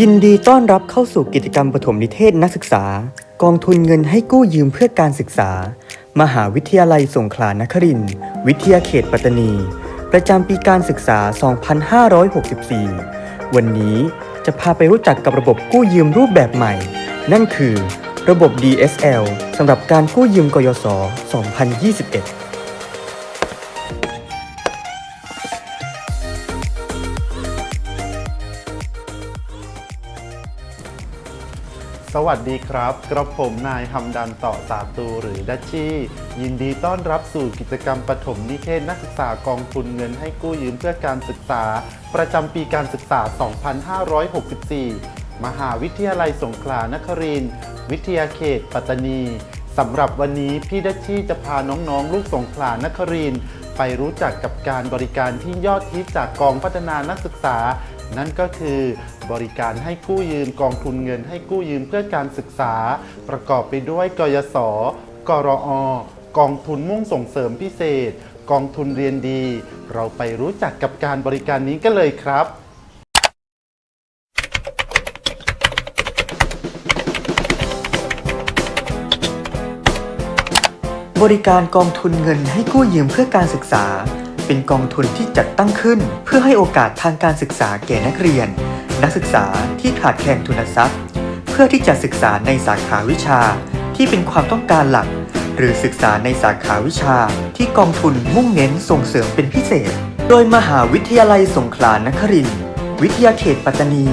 ยินดีต้อนรับเข้าสู่กิจกรรมปฐมนิเทศนักศึกษา กองทุนเงินให้กู้ยืมเพื่อการศึกษา มหาวิทยาลัยสงขลานครินทร์วิทยาเขตปัตตานี ประจำปีการศึกษา 2564 วันนี้จะพาไปรู้จักกับระบบกู้ยืมรูปแบบใหม่ นั่นคือ ระบบ DSL สำหรับการกู้ยืมกยศ 2021 สวัสดีครับ กระผมนายฮัมดันต่อสาตูหรือดัชชี่ ยินดีต้อนรับสู่กิจกรรมปฐมนิเทศนักศึกษากองทุนเงินให้กู้ยืมเพื่อการศึกษา ประจำปีการศึกษา 2564 มหาวิทยาลัยสงขลานครินทร์วิทยาเขต ปัตตานีสำหรับวันนี้พี่ดัชชี่จะพาน้องๆ ลูกสงขลานครินทร์ไปรู้จักกับการบริการที่ยอดฮิตจากกองพัฒนานักศึกษา นั่นก็คือบริการให้กู้ยืมกองทุนเงิน ให้กู้ยืมเพื่อการศึกษา ประกอบไปด้วยกยศกรอ กองทุนมุ่งส่งเสริมพิเศษ กองทุนเรียนดี เราไปรู้จักกับการบริการนี้กันเลยครับบริการกองทุนเงินให้กู้ยืมเพื่อการศึกษา เป็นกองทุนที่จัดตั้งขึ้น เพื่อให้โอกาสทางการศึกษาแก่นักเรียน นักศึกษาที่ขาดแคลนทุนทรัพย์ เพื่อที่จะศึกษาในสาขาวิชาที่เป็นความต้องการหลัก หรือศึกษาในสาขาวิชาที่กองทุนมุ่งเน้นส่งเสริมเป็นพิเศษ โดยมหาวิทยาลัยสงขลานครินทร์วิทยาเขตปัตตานี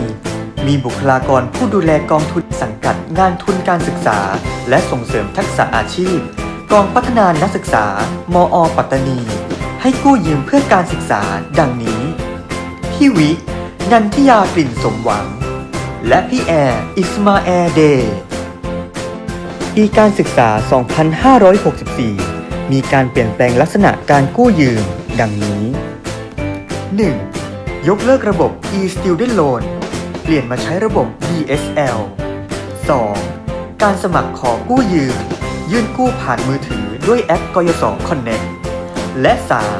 มีบุคลากรผู้ดูแลกองทุนสังกัดงานทุนการศึกษา และส่งเสริมทักษะอาชีพ กองพัฒนานักศึกษามอ ปัตตานี ให้กู้ยืมเพื่อการศึกษาดังนี้ พี่วิ นันทิยากลิ่นสมหวัง และพี่แอร์อิสมาแอร์เดย์ปีการศึกษา 2564 มีการเปลี่ยนแปลงลักษณะการกู้ยืม ดังนี้ 1. ยกเลิกระบบ e-student loan เปลี่ยนมาใช้ระบบ DSL 2. การสมัครขอกู้ยืม ยื่นกู้ผ่านมือถือด้วยแอปกยศ Connect และ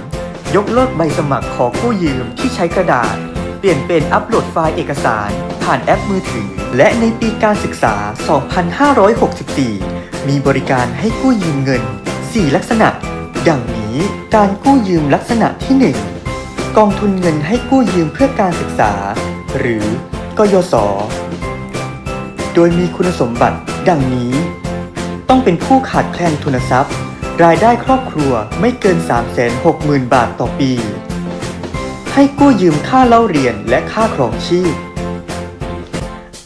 3. ยกเลิกใบสมัครขอกู้ยืมที่ใช้กระดาษ เปลี่ยนเป็นอัปโหลดไฟล์เอกสาร ผ่านแอปมือถือ และในปีการศึกษา 2564 มีบริการให้กู้ยืมเงิน 4 ลักษณะ ดังนี้การกู้ยืมลักษณะที่ 1 กองทุนเงินให้กู้ยืมเพื่อการศึกษา หรือกยศโดยมีคุณสมบัติ ดังนี้ ต้องเป็นผู้ขาดแคลนทุนทรัพย์ รายได้ครอบครัวไม่เกิน 360,000 บาทต่อปี ให้กู้ยืมค่าเล่าเรียนและค่าครองชีพ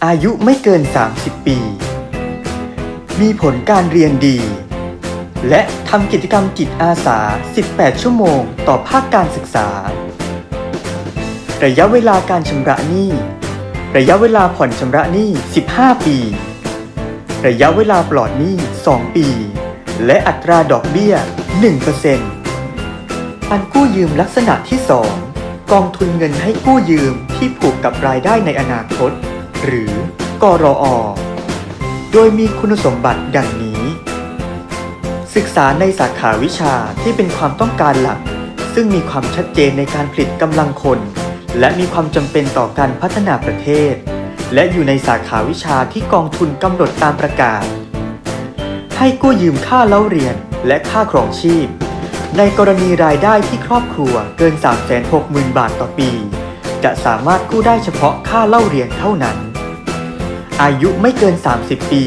อายุไม่เกิน 30 ปี มีผลการเรียนดี และทำกิจกรรมจิตอาสา 18 ชั่วโมงต่อภาคการศึกษา ระยะเวลาการชำระหนี้ ระยะเวลาผ่อนชำระหนี้ 15 ปี ระยะเวลาปลอดหนี้ 2 ปี และอัตราดอกเบี้ย 1%การกู้ยืมลักษณะที่ 2 กองทุนเงินให้กู้ยืมที่ผูกกับรายได้ในอนาคต หรือกรอโดยมีคุณสมบัติดังนี้ ศึกษาในสาขาวิชาที่เป็นความต้องการหลัก ซึ่งมีความชัดเจนในการผลิตกำลังคน และมีความจำเป็นต่อการพัฒนาประเทศ และอยู่ในสาขาวิชาที่กองทุนกำหนดตามประกาศ ให้กู้ยืมค่าเล่าเรียนและค่าครองชีพ ในกรณีรายได้ที่ครอบครัวเกิน 360,000 บาทต่อปี จะสามารถกู้ได้เฉพาะค่าเล่าเรียนเท่านั้น อายุไม่เกิน 30 ปี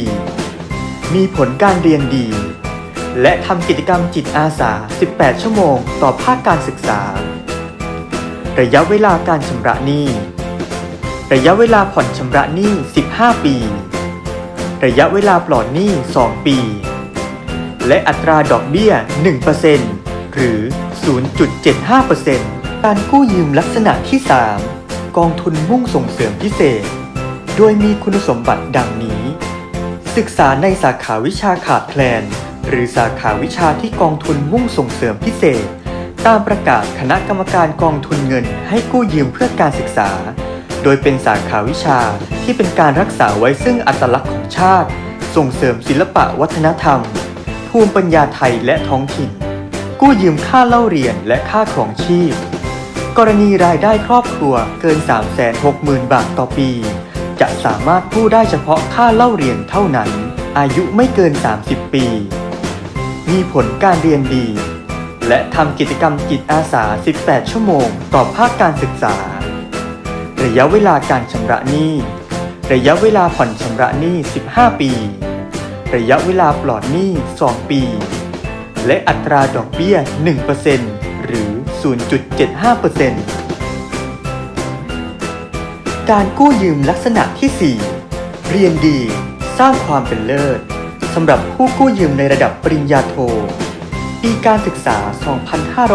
มีผลการเรียนดี และทำกิจกรรมจิตอาสา 18 ชั่วโมงต่อภาคการศึกษา ระยะเวลาการชำระหนี้ระยะเวลาผ่อนชำระหนี้ 15 ปี ระยะเวลาปลอดหนี้ 2 ปี และอัตราดอกเบี้ย 1%หรือ 0.75%การกู้ยืมลักษณะที่ 3 กองทุนมุ่งส่งเสริมพิเศษ โดยมีคุณสมบัติดังนี้ ศึกษาในสาขาวิชาขาดแคลน หรือสาขาวิชาที่กองทุนมุ่งส่งเสริมพิเศษ ตามประกาศคณะกรรมการกองทุนเงินให้กู้ยืมเพื่อการศึกษา โดยเป็นสาขาวิชาที่เป็นการรักษาไว้ซึ่งอัตลักษณ์ของชาติ ส่งเสริมศิลปะวัฒนธรรม ภูมิปัญญาไทยและท้องถิ่น กู้ยืมค่าเล่าเรียนและค่าครองชีพ กรณีรายได้ครอบครัวเกิน 360,000 บาทต่อปี จะสามารถกู้ได้เฉพาะค่าเล่าเรียนเท่านั้น อายุไม่เกิน 30 ปี มีผลการเรียนดี และทำกิจกรรมจิตอาสา 18 ชั่วโมง ต่อภาคการศึกษา ระยะเวลาการชำระหนี้ ระยะเวลาผ่อนชำระหนี้ 15 ปี ระยะเวลาปลอดหนี้ 2 ปี และอัตราดอกเบี้ย 1%หรือ 0.75%การกู้ยืมลักษณะที่ 4 เรียนดี สร้างความเป็นเลิศสำหรับผู้กู้ยืมในระดับปริญญาโทปีการศึกษา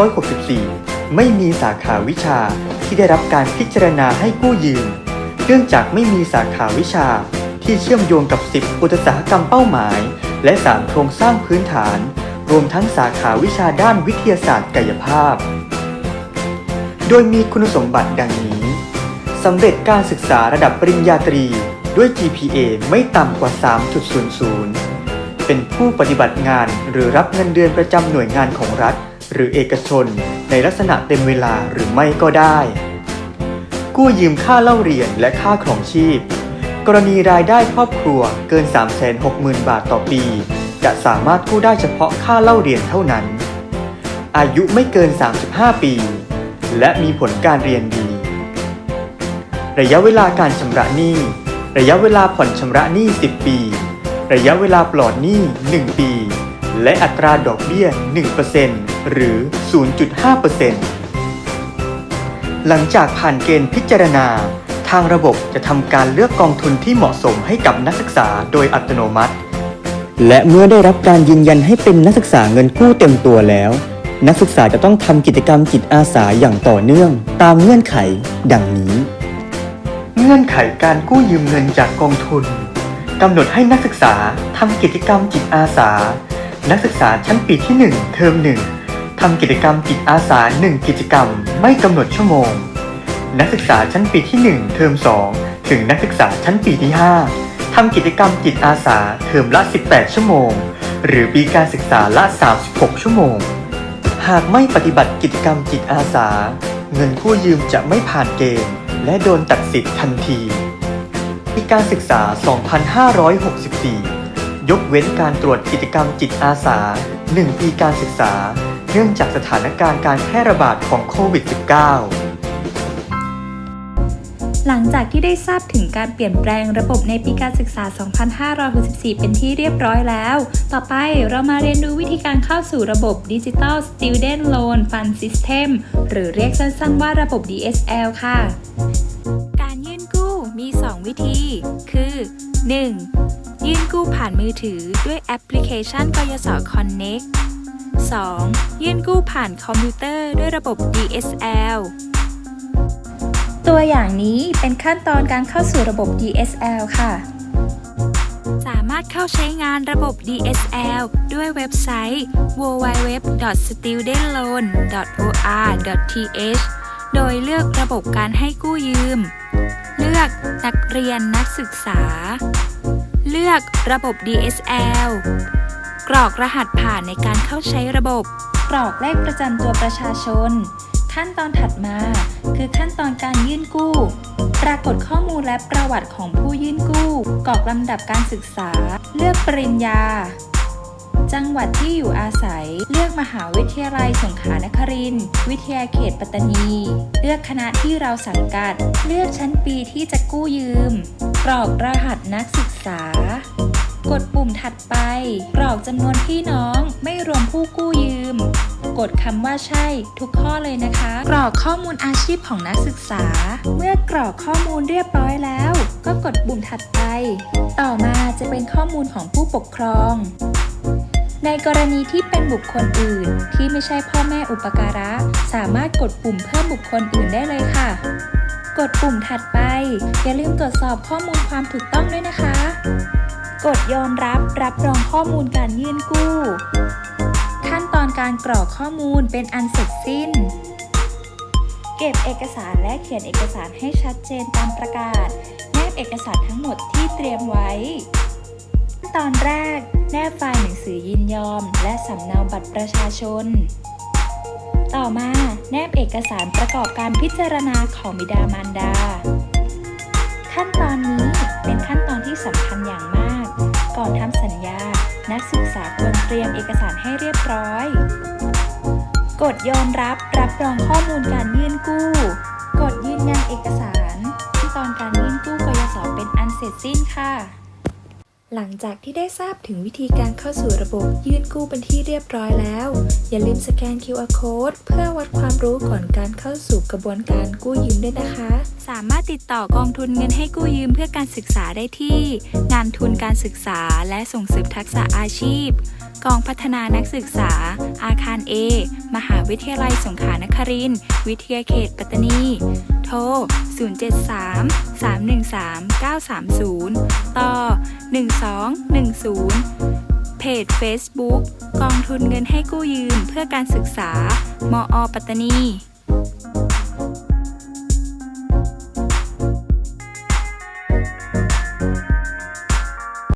2564 ไม่มีสาขาวิชาที่ได้รับการพิจารณาให้กู้ยืม เนื่องจากไม่มีสาขาวิชาที่เชื่อมโยงกับ 10 อุตสาหกรรมเป้าหมาย และ 3 โครงสร้างพื้นฐาน รวมทั้งสาขาวิชาด้านวิทยาศาสตร์กายภาพ โดยมีคุณสมบัติดังนี้สำเร็จการศึกษาระดับปริญญาตรีด้วย GPA ไม่ต่ำกว่า 3.00 เป็นผู้ปฏิบัติงานหรือรับเงินเดือนประจำหน่วยงานของรัฐ หรือเอกชนในลักษณะเต็มเวลาหรือไม่ก็ได้ กู้ยืมค่าเล่าเรียนและค่าครองชีพ กรณีรายได้ครอบครัวเกิน 360,000 บาทต่อปี จะสามารถกู้ได้เฉพาะค่าเล่าเรียนเท่านั้น อายุไม่เกิน 35 ปี และมีผลการเรียนดี ระยะเวลาการชำระหนี้ ระยะเวลาผ่อนชำระหนี้ 10 ปี ระยะเวลาปลอดหนี้ 1 ปีและอัตราดอกเบี้ย 1% หรือ 0.5%หลังจากผ่านเกณฑ์พิจารณา ทางระบบจะทำการเลือกกองทุนที่เหมาะสมให้กับนักศึกษาโดยอัตโนมัติ และเมื่อได้รับการยืนยันให้เป็นนักศึกษาเงินกู้เต็มตัวแล้ว นักศึกษาจะต้องทำกิจกรรมจิตอาสาอย่างต่อเนื่อง ตามเงื่อนไข ดังนี้ เงื่อนไขการกู้ยืมเงินจากกองทุนกำหนดให้นักศึกษาทำกิจกรรมจิตอาสา นักศึกษาชั้นปีที่ 1 เทอม1 ทำกิจกรรมจิตอาสา1กิจกรรม ไม่กำหนดชั่วโมง นักศึกษาชั้นปีที่ 1 เทอม 2 ถึงนักศึกษาชั้นปีที่ 5 ทำกิจกรรมจิตอาสาเทอมละ 18 ชั่วโมง หรือปีการศึกษาละ 36 ชั่วโมง หากไม่ปฏิบัติกิจกรรมจิตอาสา เงินกู้ยืมจะไม่ผ่านเกณฑ์ และโดนตัดสิทธิ์ทันทีปีการศึกษา 2564 ยกเว้นการตรวจกิจกรรมจิตอาสา 1 ปีการศึกษา เนื่องจากสถานการณ์การแพร่ระบาดของโควิด -19 หลังจากที่ได้ทราบถึงการเปลี่ยนแปลงระบบในปีการศึกษา 2564 เป็นที่เรียบร้อยแล้ว ต่อไปเรามาเรียนรู้วิธีการเข้าสู่ระบบ Digital Student Loan Fund System หรือเรียกสั้นๆว่าระบบ DSL ค่ะ การยื่นกู้มี 2 วิธี คือ 1. ยื่นกู้ผ่านมือถือด้วยแอปพลิเคชันกยศ Connect 2. ยื่นกู้ผ่านคอมพิวเตอร์ด้วยระบบ DSL ตัวอย่างนี้เป็นขั้นตอนการเข้าสู่ระบบ DSL ค่ะ สามารถเข้าใช้งานระบบ DSL ด้วยเว็บไซต์ www.studentloan.or.th โดยเลือกระบบการให้กู้ยืม เลือกนักเรียนนักศึกษา เลือกระบบ DSL กรอกรหัสผ่านในการเข้าใช้ระบบ กรอกเลขประจำตัวประชาชน ขั้นตอนถัดมา คือขั้นตอนการยื่นกู้ ปรากฏข้อมูลและประวัติของผู้ยื่นกู้ กรอกลำดับการศึกษา เลือกปริญญา จังหวัดที่อยู่อาศัย เลือกมหาวิทยาลัยสงขลานครินทร์วิทยาเขตปัตตานี เลือกคณะที่เราสังกัด เลือกชั้นปีที่จะกู้ยืม กรอกรหัสนักศึกษา กดปุ่มถัดไป กรอกจำนวนพี่น้องไม่รวมผู้กู้ยืม กดคำว่าใช่ทุกข้อเลยนะคะ กรอกข้อมูลอาชีพของนักศึกษา เมื่อกรอกข้อมูลเรียบร้อยแล้ว ก็กดปุ่มถัดไป ต่อมาจะเป็นข้อมูลของผู้ปกครอง ในกรณีที่เป็นบุคคลอื่น ที่ไม่ใช่พ่อแม่อุปการะ สามารถกดปุ่มเพิ่มบุคคลอื่นได้เลยค่ะกดปุ่มถัดไป อย่าลืมตรวจสอบข้อมูลความถูกต้องด้วยนะคะ กดยอมรับรับรองข้อมูลการยื่นกู้ ขั้นตอนการกรอกข้อมูลเป็นอันเสร็จสิ้น เก็บเอกสารและเขียนเอกสารให้ชัดเจนตามประกาศ แนบเอกสารทั้งหมดที่เตรียมไว้ขั้นตอนแรก แนบไฟล์หนังสือยินยอม และสำเนาบัตรประชาชน ต่อมาแนบเอกสารประกอบการพิจารณาของบิดามารดา ขั้นตอนนี้ นักศึกษาควรเตรียมเอกสารให้เรียบร้อย กดยอมรับรับรองข้อมูลการยื่นกู้ กดยืนยันเอกสาร ขั้นตอนการยื่นกู้กยศเป็นอันเสร็จสิ้นค่ะ หลังจากที่ได้ทราบถึงวิธีการเข้าสู่ระบบยื่นกู้เป็นที่เรียบร้อยแล้ว อย่าลืมสแกน QR Code เพื่อวัดความรู้ก่อนการเข้าสู่กระบวนการกู้ยืมด้วยนะคะ สามารถติดต่อกองทุนเงินให้กู้ยืมเพื่อการศึกษาได้ที่ งานทุนการศึกษาและส่งเสริมทักษะอาชีพ กองพัฒนานักศึกษา อาคาร A มหาวิทยาลัยสงขลานครินทร์วิทยาเขตปัตตานี ร 073 313 930 ต่อ 1210 เพจ Facebook กองทุนเงินให้กู้ยืมเพื่อการศึกษามออปัตตานี